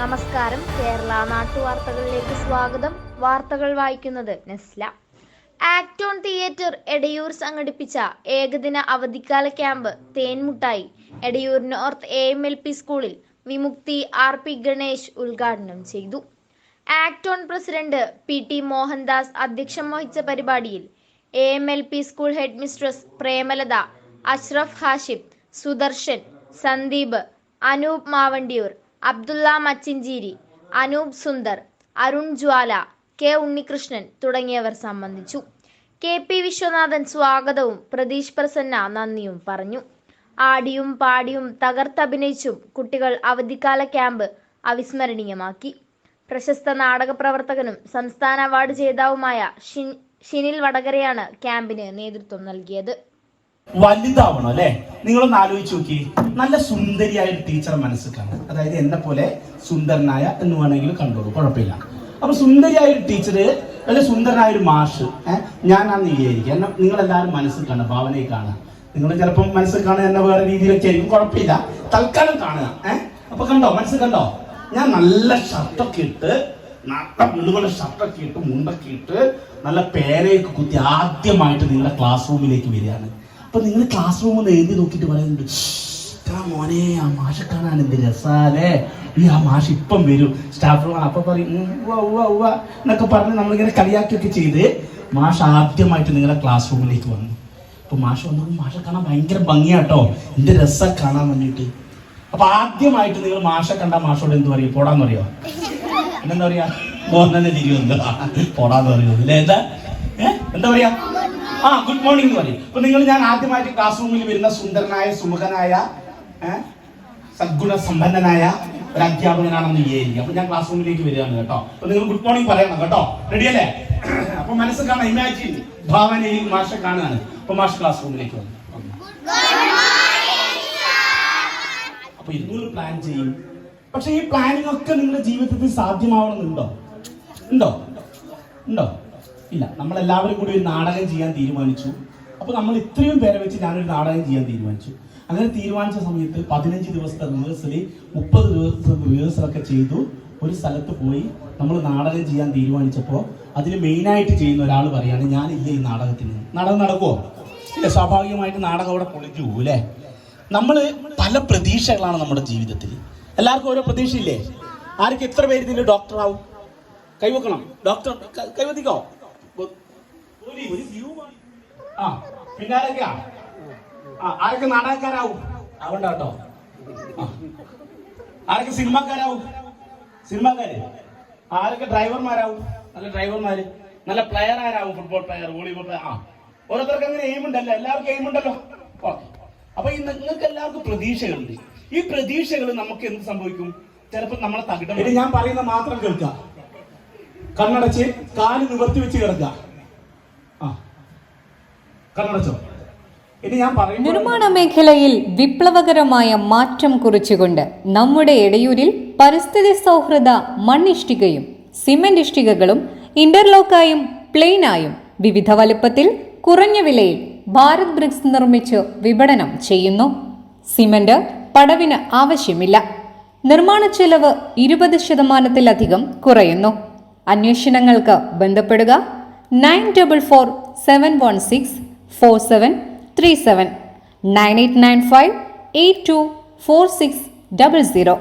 നമസ്കാരം. കേരള നാട്ടുവാർത്തകളിലേക്ക് സ്വാഗതം. വാർത്തകൾ വായിക്കുന്നത് നെസ്ല. ഓൺ തിയേറ്റർ എടയൂർ സംഘടിപ്പിച്ച ഏകദിന അവധിക്കാല camp തേൻമുട്ടായി Edayur north A M L P സ്കൂളിൽ വിമുക്തി ആർ പി ഗണേഷ് ഉദ്ഘാടനം ചെയ്തു. ഓൺ പ്രസിഡന്റ് പി ടി മോഹൻദാസ് അധ്യക്ഷം വഹിച്ച പരിപാടിയിൽ A M L P school headmistress Premalatha Ashraf Hashim Sudarshan Sandeep Anoop Mavandiyur Abdullah Machincheri Anoop Sundar Arun Jwala K Unnikrishnan തുടങ്ങിയവർ സംബന്ധിച്ചു. K P Viswanathan സ്വാഗതവും പ്രതീഷ് പ്രസന്ന നന്ദിയും പറഞ്ഞു. ആടിയും പാടിയും തകർത്തഭിനയിച്ചും കുട്ടികൾ അവധിക്കാല ക്യാമ്പ് അവിസ്മരണീയമാക്കി. പ്രശസ്ത നാടക പ്രവർത്തകനും സംസ്ഥാന അവാർഡ് ജേതാവുമായ ഷിനിൽ വടകരയാണ് ക്യാമ്പിന് നേതൃത്വം നൽകിയത്. വലുതാവണം അല്ലെ? നിങ്ങളൊന്ന് ആലോചിച്ച് നോക്കി. നല്ല സുന്ദരിയായ ഒരു ടീച്ചർ മനസ്സിൽ കാണും. അതായത് എന്നെ പോലെ സുന്ദരനായ എന്ന് വേണമെങ്കിൽ കണ്ടോളൂ. കുഴപ്പമില്ല. അപ്പൊ സുന്ദരിയായ ഒരു ടീച്ചർ അല്ലെ സുന്ദരനായ ഒരു മാഷ് ഞാനാന്ന് വിചാരിക്കുക. എന്നെ നിങ്ങളെല്ലാവരും മനസ്സിൽ കാണുക ഭാവനയിൽ കാണുക. നിങ്ങൾ ചിലപ്പം മനസ്സിൽ കാണുക എന്നെ വേറെ രീതിയിലൊക്കെ ആയിരിക്കും കുഴപ്പമില്ല. തൽക്കാലം കാണുക ഏഹ് അപ്പൊ കണ്ടോ? മനസ്സിൽ കണ്ടോ? ഞാൻ നല്ല ഷർട്ടൊക്കെ ഇട്ട് നല്ല മുഴുവൻ ഷർട്ടൊക്കെ ഇട്ട് മുണ്ടൊക്കെ ഇട്ട് നല്ല പേരയൊക്കെ കുത്തി ആദ്യമായിട്ട് നിങ്ങളുടെ ക്ലാസ് റൂമിലേക്ക് വരികയാണ്. അപ്പൊ നിങ്ങൾ ക്ലാസ് റൂമിൽ നിന്ന് എഴുതി നോക്കിയിട്ട് പറയുന്നുണ്ട് "ഇത്ര മോനെ ആ മാഷ കാണാൻ എന്ത് രസാലേ? ഈ ആ മാഷ് ഇപ്പം വരും. സ്റ്റാഫ് റൂം അപ്പൊ പറയും ഉവ്വ ഉവ്വ എന്നൊക്കെ പറഞ്ഞ് നമ്മളിങ്ങനെ കളിയാക്കിയൊക്കെ ചെയ്ത് മാഷ ആദ്യമായിട്ട് നിങ്ങളുടെ ക്ലാസ് റൂമിലേക്ക് വന്നു. അപ്പൊ മാഷ വന്നപ്പോൾ മാഷെ കാണാൻ ഭയങ്കര ഭംഗിയാട്ടോ. എന്റെ രസം കാണാൻ വേണ്ടിയിട്ട് അപ്പൊ ആദ്യമായിട്ട് നിങ്ങൾ മാഷ കണ്ട മാഷോട് എന്ത് പറയും? പോടാന്ന് പറയോ? എന്താ പറയാ? പോടാന്ന് പറയുന്നത് അല്ലേ എന്താ? എന്താ പറയാ? ആ ഗുഡ് മോർണിംഗ് എന്ന് പറയും. അപ്പൊ നിങ്ങൾ ഞാൻ ആദ്യമായിട്ട് ക്ലാസ് റൂമിൽ വരുന്ന സുന്ദരനായ സുമുഖനായ? സദ്ഗുണ സമ്പന്നനായ ഒരു അധ്യാപകനാണെന്ന് വിചാരിക്കും അപ്പൊ ഞാൻ ക്ലാസ് റൂമിലേക്ക് വരികയാണ് കേട്ടോ. അപ്പൊ നിങ്ങൾ ഗുഡ് മോർണിംഗ് പറയണം കേട്ടോ. റെഡി അല്ലേ? അപ്പൊ മനസ്സ് കാണാം. ഇമാജിൻ ഭാവനയിൽ മാഷ കാണുകയാണ്. അപ്പൊ മാഷ ക്ലാസ് റൂമിലേക്ക് വന്നു. അപ്പൊ ഇരുന്നൂറ് പ്ലാൻ ചെയ്യും. പക്ഷെ ഈ പ്ലാനിങ് ഒക്കെ നിങ്ങളുടെ ജീവിതത്തിൽ സാധ്യമാവണമെന്നുണ്ടോ? ഉണ്ടോ? ഉണ്ടോ? ഇല്ല നമ്മൾ എല്ലാവരും കൂടി ഒരു നാടകം ചെയ്യാൻ തീരുമാനിച്ചു. അപ്പൊ നമ്മൾ ഇത്രയും പേരെ വെച്ച് ഞാനൊരു നാടകം ചെയ്യാൻ തീരുമാനിച്ചു. അങ്ങനെ തീരുമാനിച്ച സമയത്ത് പതിനഞ്ച് ദിവസത്തെ റിഹേഴ്സലി മുപ്പത് ദിവസത്തെ റിഹേഴ്സലൊക്കെ ചെയ്തു. ഒരു സ്ഥലത്ത് പോയി നമ്മൾ നാടകം ചെയ്യാൻ തീരുമാനിച്ചപ്പോൾ അതിന് മെയിനായിട്ട് ചെയ്യുന്ന ഒരാൾ പറയാണ് ഞാനില്ല ഈ നാടകത്തിന്. നാടകം നടക്കുമോ ഇല്ല സ്വാഭാവികമായിട്ട് നാടകം അവിടെ പൊളിഞ്ഞു പോകും അല്ലേ? നമ്മൾ പല പ്രതീക്ഷകളാണ് നമ്മുടെ ജീവിതത്തിൽ. എല്ലാവർക്കും ഓരോ പ്രതീക്ഷയില്ലേ? ആർക്ക് എത്ര പേര് ഇതിൽ ഡോക്ടറാവും കൈവക്കണം. ഡോക്ടർ കൈവത്തിക്കോ? ആ പിന്നെ ആരൊക്കെയാ? ആരൊക്കെ നാടകക്കാരാവും? ആവണ്ട കേട്ടോ. ആരൊക്കെ സിനിമാക്കാരാവും? സിനിമാക്കാര്. ആരൊക്കെ ഡ്രൈവർമാരാവും? നല്ല ഡ്രൈവർമാര്. നല്ല പ്ലെയർ ആരാവും ഫുട്ബോൾ പ്ലെയർ വോളിബോൾ പ്ലെയർ. ആ. ഓരോരുത്തർക്ക് അങ്ങനെ എയിം ഉണ്ടല്ലോ. എല്ലാവർക്കും എയിം ഉണ്ടല്ലോ. ഓക്കെ അപ്പൊ ഈ നിങ്ങൾക്ക് എല്ലാവർക്കും പ്രതീക്ഷകളുണ്ട്. ഈ പ്രതീക്ഷകൾ നമുക്ക് എന്ത് സംഭവിക്കും? ചിലപ്പോൾ നമ്മളെ തകിടം ഞാൻ പറയുന്ന മാത്രം കേൾക്കുക കണ്ണടച്ച് കാൽ നിവർത്തി വെച്ച് കിടക്കുക ആ ഇനി ഞാൻ നിർമ്മാണ മേഖലയിൽ വിപ്ലവകരമായ മാറ്റം കുറിച്ചുകൊണ്ട് നമ്മുടെ എടയൂരിൽ പരിസ്ഥിതി സൗഹൃദ മണ്ണിഷ്ടികയും സിമന്റ് ഇഷ്ടികകളും ഇന്റർലോക്കായും പ്ലെയിനായും വിവിധ വലുപ്പത്തിൽ കുറഞ്ഞ വിലയിൽ ഭാരത് ബ്രിക്സ് നിർമ്മിച്ച് വിപണനം ചെയ്യുന്നു. സിമന്റ് പടവിന് ആവശ്യമില്ല. നിർമ്മാണ ചെലവ് ഇരുപത് ശതമാനത്തിലധികം കുറയുന്നു. അന്വേഷണങ്ങൾക്ക് ബന്ധപ്പെടുക nine double four seven one six four seven three seven nine eight nine five eight two four six double zero